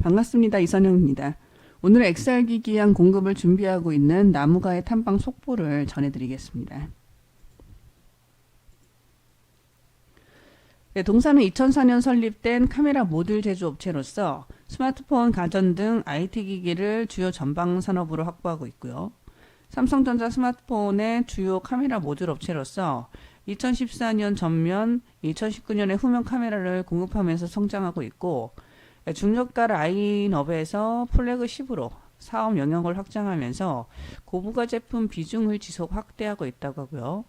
반갑습니다. 이선영입니다. 오늘 XR 기기양 공급을 준비하고 있는 나무가의 탐방 속보를 전해드리겠습니다. 네, 동사는 2004년 설립된 카메라 모듈 제조 업체로서 스마트폰, 가전 등 IT 기기를 주요 전방 산업으로 확보하고 있고요. 삼성전자 스마트폰의 주요 카메라 모듈 업체로서 2014년 전면, 2019년에 후면 카메라를 공급하면서 성장하고 있고 네, 중저가 라인업에서 플래그십으로 사업 영역을 확장하면서 고부가 제품 비중을 지속 확대하고 있다고 하고요.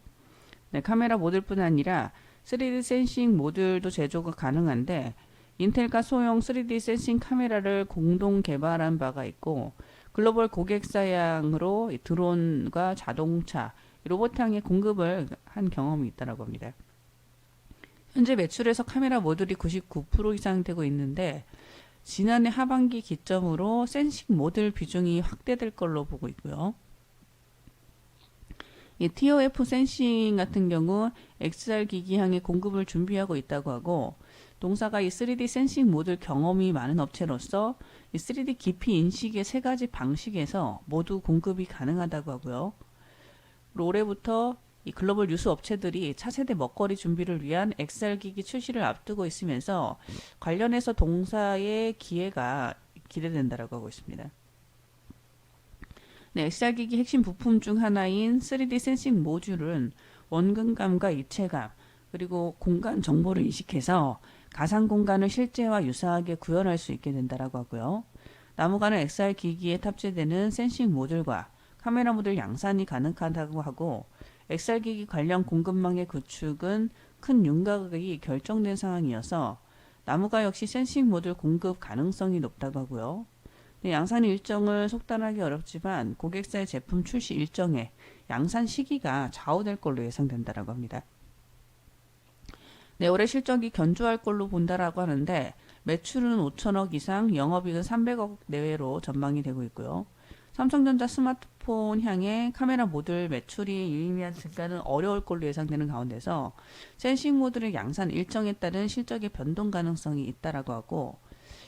네, 카메라 모듈뿐 아니라 3D 센싱 모듈도 제조가 가능한데 인텔과 소형 3D 센싱 카메라를 공동 개발한 바가 있고 글로벌 고객 사양으로 이 드론과 자동차, 로봇향의 공급을 한 경험이 있다고 합니다. 현재 매출에서 카메라 모듈이 99% 이상 되고 있는데 지난해 하반기 기점으로 센싱 모듈 비중이 확대될 걸로 보고 있고요. 이 TOF 센싱 같은 경우 XR 기기향의 공급을 준비하고 있다고 하고 동사가 이 3D 센싱 모듈 경험이 많은 업체로서 이 3D 깊이 인식의 세 가지 방식에서 모두 공급이 가능하다고 하고요. 올해부터 이 글로벌 뉴스 업체들이 차세대 먹거리 준비를 위한 XR 기기 출시를 앞두고 있으면서 관련해서 동사의 기회가 기대된다라고 하고 있습니다. 네, XR 기기 핵심 부품 중 하나인 3D 센싱 모듈은 원근감과 입체감 그리고 공간 정보를 인식해서 가상 공간을 실제와 유사하게 구현할 수 있게 된다라고 하고요. 나무가는 XR 기기에 탑재되는 센싱 모듈과 카메라 모듈 양산이 가능하다고 하고 XR 기기 관련 공급망의 구축은 큰 윤곽이 결정된 상황이어서 나무가 역시 센싱 모듈 공급 가능성이 높다고 하고요. 네, 양산 일정을 속단하기 어렵지만 고객사의 제품 출시 일정에 양산 시기가 좌우될 걸로 예상된다라고 합니다. 네, 올해 실적이 견조할 걸로 본다라고 하는데 매출은 5천억 이상, 영업이익은 300억 내외로 전망이 되고 있고요. 삼성전자 스마트폰 향해 카메라 모듈 매출이 유의미한 증가는 어려울 걸로 예상되는 가운데서 센싱 모듈의 양산 일정에 따른 실적의 변동 가능성이 있다라고 하고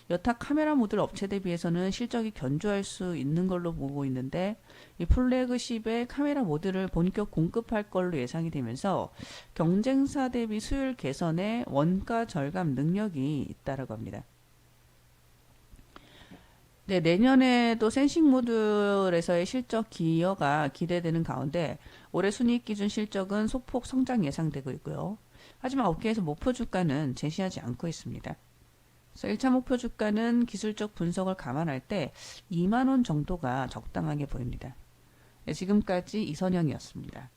여타 카메라 모듈 업체 대비해서는 실적이 견조할 수 있는 걸로 보고 있는데 이 플래그십의 카메라 모듈을 본격 공급할 걸로 예상이 되면서 경쟁사 대비 수율 개선에 원가 절감 능력이 있다라고 합니다. 네, 내년에도 센싱 모듈에서의 실적 기여가 기대되는 가운데 올해 순이익 기준 실적은 소폭 성장 예상되고 있고요. 하지만 업계에서 목표 주가는 제시하지 않고 있습니다. 그래서 1차 목표 주가는 기술적 분석을 감안할 때 2만 원 정도가 적당하게 보입니다. 네, 지금까지 이선영이었습니다.